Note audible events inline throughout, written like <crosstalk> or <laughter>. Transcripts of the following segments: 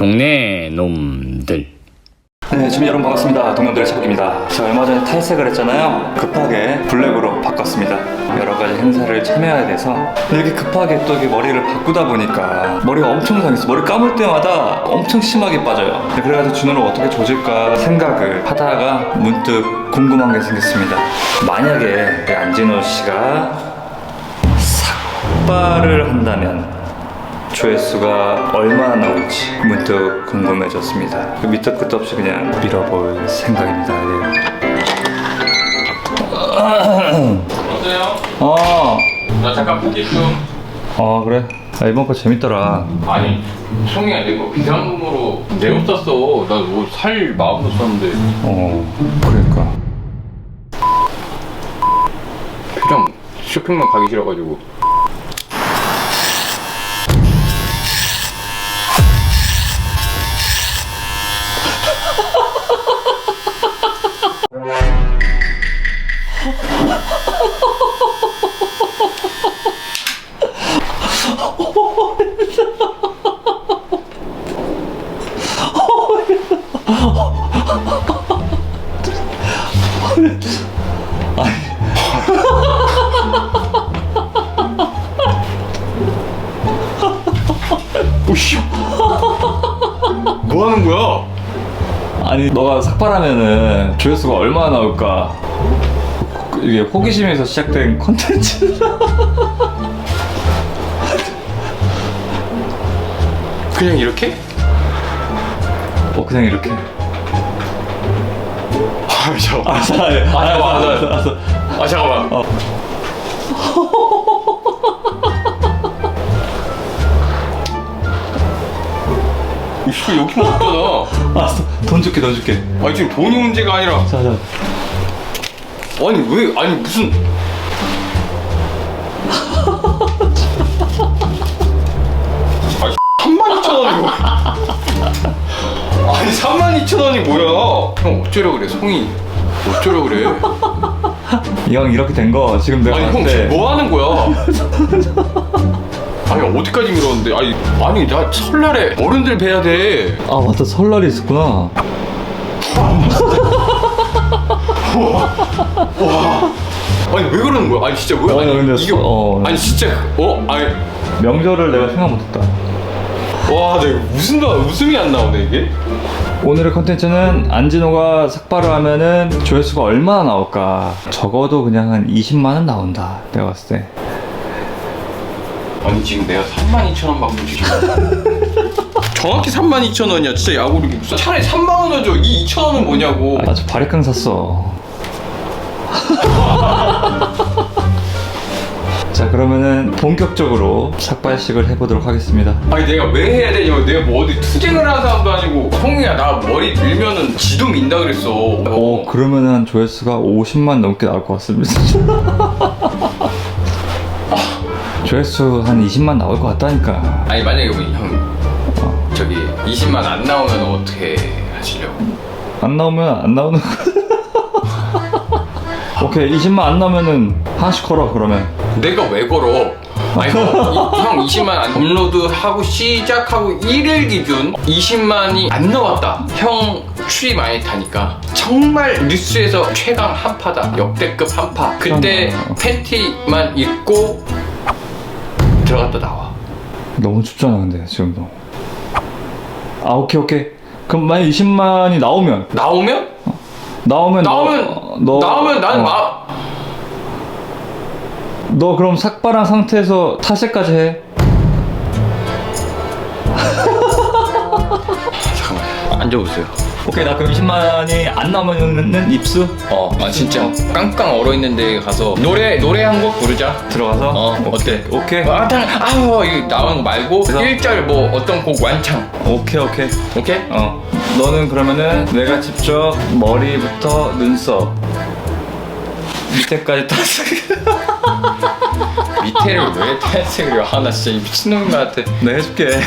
동네 놈들. 네, 주민 여러분 반갑습니다. 동료들의 차국입니다. 제가 얼마 전에 탈색을 했잖아요. 급하게 블랙으로 바꿨습니다. 여러 가지 행사를 참여해야 돼서 근데 이렇게 급하게 또 이렇게 머리를 바꾸다 보니까 머리가 엄청 상했어. 머리 감을 때마다 엄청 심하게 빠져요. 네, 그래가지고 준호를 어떻게 조질까 생각을 하다가 문득 궁금한 게 생겼습니다. 만약에 안진호 씨가 삭발을 한다면 조회수가 얼마나 나올지 문득 궁금해졌습니다. 그 밑도 끝도 없이 그냥 밀어볼 생각입니다. 네. 어때요? 어, 나 잠깐 보기 좀. 어 그래. 아, 이번 거 재밌더라. 아니, 송이야 내가 비상금으로 내용 썼어. 나 뭐 살 마음도 썼는데. 어, 그러니까. 그냥 쇼핑만 가기 싫어가지고. 오씨. 뭐 하는 거야? 아니 너가 삭발하면은 조회수가 얼마나 나올까? 이게 호기심에서 시작된 컨텐츠. 그냥 이렇게? 어 그냥 이렇게. 아, 잠깐만. 아, 자, 아, 잠깐만. 알았어, 알았어. 아, 잠깐만. 어. 이씨, 여기만 없잖아. 알았어. 돈 줄게, 돈 줄게. 아니, 지금 돈이 문제가 아니라. 자, 자. 아니, 왜, 아니, 무슨. 아니, 32,000원이 뭐야? 아니, 32,000원이 뭐야? 형, 어쩌려 그래, 송이. 어쩌려 그래? 형 이렇게 된 거 지금 내가 아니, 형, 봤을 때 지금 뭐 하는 거야? 아니, 어디까지 밀었는데? 아니, 아니, 나 설날에 어른들 뵈야 돼. 아 맞다 설날이 있었구나 아니, 왜 그러는 거야? 아니, 진짜 왜? 어, 아니, 근데 이게. 서- 어. 아니, 진짜. 어? 아니. 명절을 내가 생각 못했다 와, 내가 무슨 나 웃음이 안 나오네 이게. 오늘의 컨텐츠는 안진호가 삭발을 하면은 조회수가 얼마나 나올까 적어도 그냥 한 20만 원 나온다 내가 봤을 때 아니 지금 내가 32,000원 받고 지금. <laughs> 정확히 32,000원이야. 진짜 야구르기. 차라리 3만 원을 줘. 이 2,000원은 뭐냐고. 아주 바리깡 샀어 <laughs> 자 그러면은 본격적으로 삭발식을 해보도록 하겠습니다 아니 내가 왜 해야 되냐고. 내가 뭐 어디 투쟁을 하는 사람도 아니고. 형이야 나 머리 밀면은 지도 민다 그랬어. 오 그러면은 조회수가 50만 넘게 나올 것 같습니다 <laughs> 조회수 한 20만 나올 것 같다니까 아니 만약에 우리 형 저기 20만 안 나오면 어떻게 하시려고? 안 나오면 안 나오는 거 <laughs> 오케이 20만 안 나오면은 하나씩 걸어 그러면 내가 왜 걸어? 아니 형, 이- 형 20만 안 업로드 하고 시작하고 1일 기준 20만이 안 나왔다. 형 추리 많이 타니까 정말 뉴스에서 최강 한파다. 역대급 한파. 그때. 팬티만 입고 들어갔다 나와. 너무 춥잖아 근데 지금도 아 오케이 오케이 그럼 만약 20만이 나오면 나오면 나오면 나오면 너, 너 나오면 나는 어, 마 너 그럼 삭발한 상태에서 탈색까지 해 잠깐만 앉아보세요. 오케이 나 그럼 20만이 안 나오면은 입수 어, 아 진짜 깡깡 얼어 있는 데 가서 노래 노래 한 곡 부르자. 들어가서 어, 어때? 오케이 아, 당, 아우, 이거 나오는 거 말고 그래서? 1절 뭐 어떤 곡 완창. 오케이 오케이 오케이? 어 너는 그러면은 내가 직접 머리부터 눈썹 밑에까지 탈색 밑에를 왜 탈색을 해? 아, 나 진짜 이 미친놈인 것 같아. 네 해줄게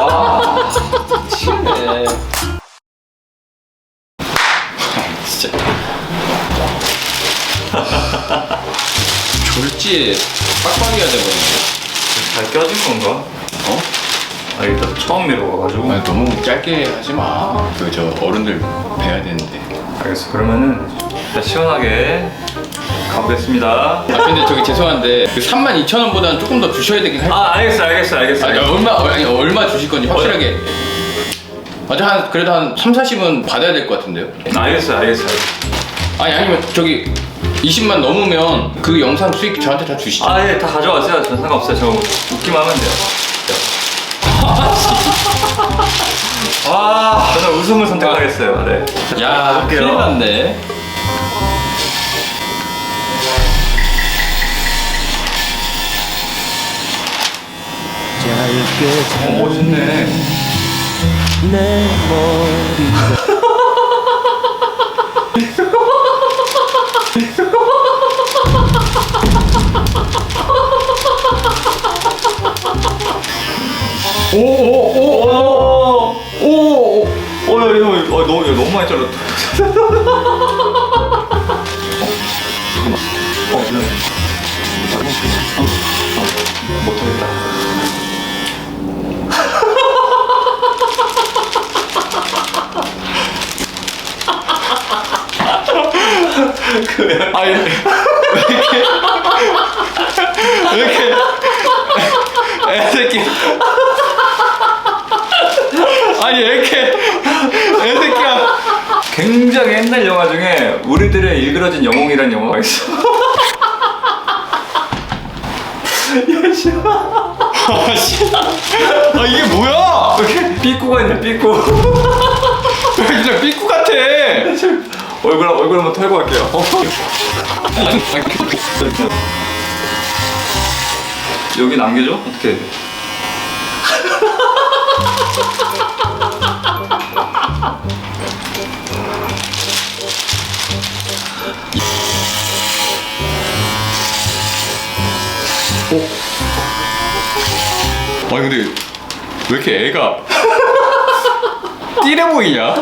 아, 미치겠네. 진짜. 졸지 빡빡이가 돼버리네. 잘 껴진 건가? 어? 아 일단 처음 밀어봐가지고 아, 너무 짧게 하지 마. 그저 어른들 뵈야 되는데. 알겠어 그러면은 일단 시원하게 가보겠습니다 아 근데 저기 죄송한데 그 32,000원보다는 조금 더 주셔야 되긴 할. 아 알겠어 알겠어 알겠어 아니 얼마 아니 얼마 주실 건지 확실하게. 아직 한 그래도 한 3, 40은 받아야 될 것 같은데요. 알겠어 알겠어 아니 아니면 저기 20만 넘으면 그 영상 수익 저한테 다 주시죠. 아 예 다 가져가세요 전 상관없어요 저 웃기만 하면 돼요 <laughs> 아 저는 웃음을 선택하겠어요 네 야. 큰일 났네. 어, 멋있네 내 머리 어, 어 아니 왜 이렇게? 왜 이렇게? 애새끼. 아니 왜 이렇게? 애새끼야. 굉장히 옛날 영화 중에 우리들의 일그러진 영웅이라는 영화가 있어. 아 이게 뭐야? 이렇게 삐꾸가 있네 삐꾸. 진짜 삐꾸 같아 얼굴 얼굴 한번 털고 갈게요. 여기 남겨줘? 어떻게? 아니 근데 왜 이렇게 애가 띠래 보이냐?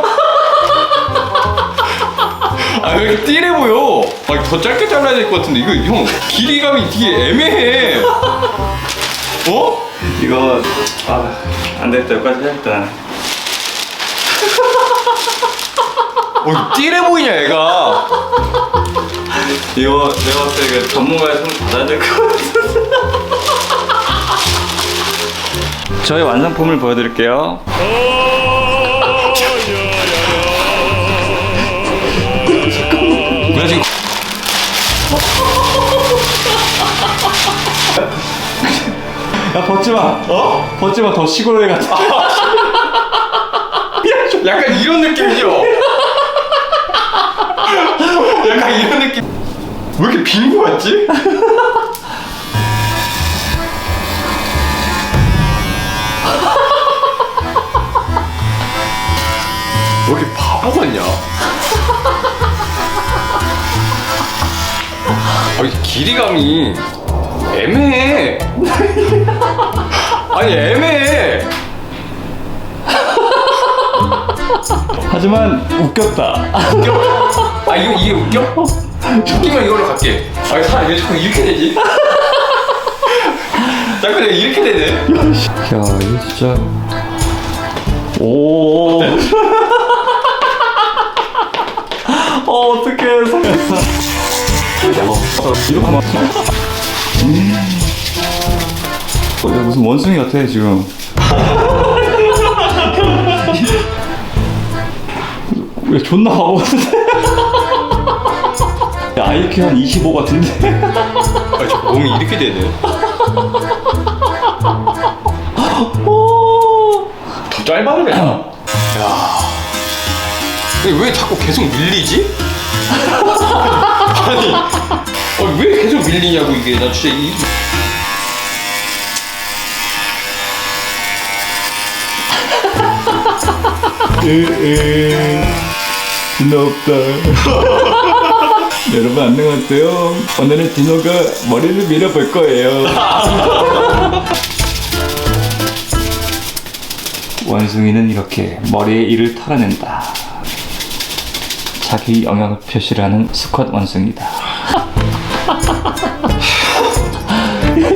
아왜 이렇게 띠래 보여? 아니 더 짧게 잘라야 될 것 같은데 이거 형 길이감이 되게 애매해 어? 이거 아안 됐다 여기까지 해야겠다. 어 띠래 보이냐 애가 이거 내가 봤을 때 이거 전문가의 손을 받아야 될 것 같아. 저희 완성품을 보여드릴게요. 뭐야 지금 <laughs> 야 벗지 마. 어? 벗지 마. 더 시골에 같아. 약간 이런 느낌이죠? <laughs> 약간 이런 느낌 왜 이렇게 빈 거 같지? <laughs> 왜 이렇게 바보 같냐? 아, 이 길이감이 애매해. <laughs> 아니 애매해. 하지만 웃겼다. 웃겨? 아 이거 이게 웃겨? 웃기면 이걸로 갈게. 아 사람 왜 자꾸 이렇게 되지? 자꾸 내가 이렇게 되네. 야 이거 진짜. 오. <laughs> 어 어떡해 성했어. 이거 봐. 어, 야, 무슨 원숭이 같아 지금. <laughs> 왜 존나 바보 같은데? <laughs> 야, IQ 한 25 같은데? 아 자꾸 몸이 이렇게 되네. <laughs> 더 짧아지네. 야. 근데 왜 자꾸 계속 밀리지? 아니, 어, 왜 계속 밀리냐고 이게 나 진짜 이. 디노 없다. 여러분 안녕하세요. 오늘은 디노가 머리를 밀어볼 거예요. 원숭이는 이렇게 머리에 이를 털어낸다. 자기 영역을 표시를 하는 수컷 원숭이다. <laughs>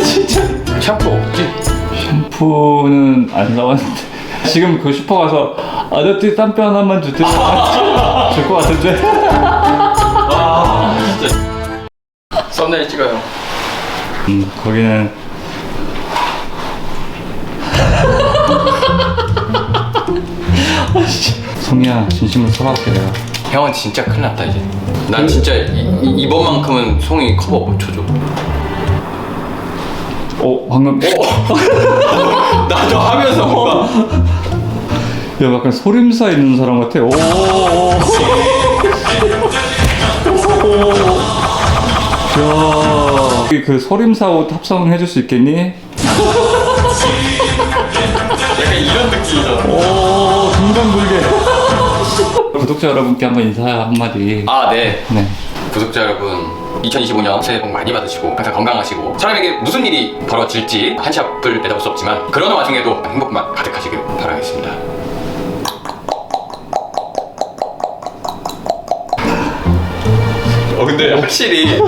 진짜? 샴푸 없지? 샴푸 샴푸는 안 사왔는데 지금 그 슈퍼 가서 아저씨 땀뼈 하나만 주세요. <laughs> 줄것 같은데. 아 진짜. 썸네일 찍어요. 음 거기는 <laughs> 성희야 진심으로 사과할게 내가 형은 진짜 큰일 났다 이제. 난 진짜 이, 번만큼은 송이 커버 못 쳐줘. 어 방금 <laughs> 나도 하면서 뭔가 야 약간 소림사 있는 사람 같아. 오. 야, 그 소림사 옷 합성해 줄 수 있겠니? 약간 이런 느낌이잖아 오, 금강불개. 구독자 여러분께 한번 인사 한마디. 아 네 네. 구독자 여러분 2025년 새해 복 많이 받으시고 항상 건강하시고 사람에게 무슨 일이 벌어질지 한치 앞을 내다볼 수 없지만 그러는 와중에도 행복만 가득하시길 바라겠습니다 어 근데 확실히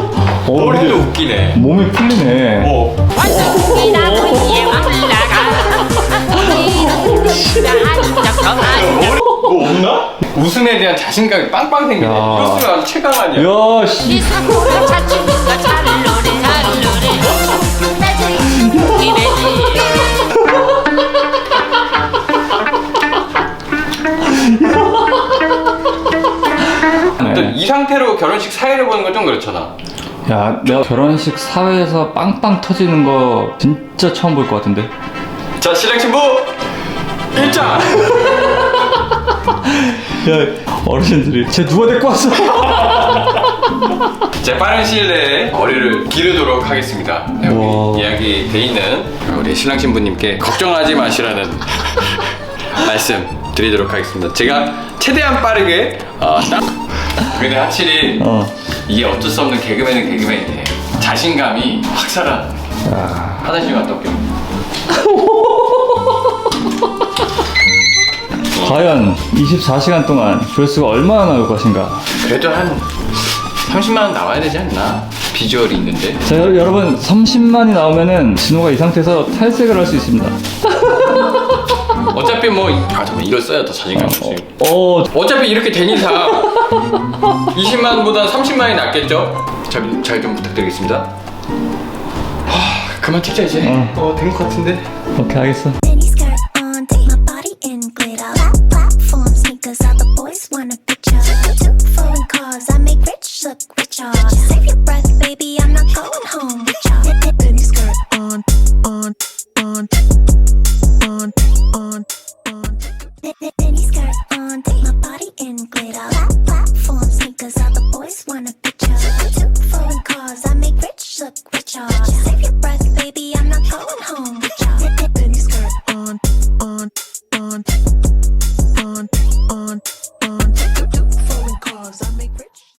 노래도 이게 웃기네 몸이 풀리네. 어. 완전이라고 이에 올라가 머리 뭐 없나? 웃음에 대한 자신감이 빵빵 생기네 야. 쓰면 아주 최강 아니야 야, 씨. 네. 이 상태로 결혼식 사회를 보는 건 좀 그렇잖아 야, 내가 결혼식 사회에서 빵빵 터지는 거 진짜 처음 볼 것 같은데. 자 신랑 신부 일장 <laughs> 야, 어르신들이 쟤 누가 데리고 왔어? <laughs> 자 빠른 시일 내에 머리를 기르도록 하겠습니다. 여기 와. 이야기 돼 있는 우리 신랑 신부님께 걱정하지 마시라는 <laughs> 말씀 드리도록 하겠습니다. 제가 최대한 빠르게 어, 딱. 근데 확실히 어. 이게 어쩔 수 없는 개그맨은 개그맨이네 자신감이 확 살아. 야, 화장실 갔다 올게요 과연 24시간 동안 조회수가 얼마나 나올 것인가? 그래도 한 30만 원 나와야 되지 않나 비주얼이 있는데 자, 여- 여러분 30만이 나오면은 진호가 이 상태에서 탈색을 할 수 있습니다. <laughs> 어차피 뭐아 잠깐 이걸 써야 더 자신감 있지 어, 어차피 이렇게 된 이상 20만보다 30만이 낫겠죠? 잘 좀 부탁드리겠습니다. 하, 그만 찍자 이제. 어. 어, 된것 같은데. 오케이 알겠어.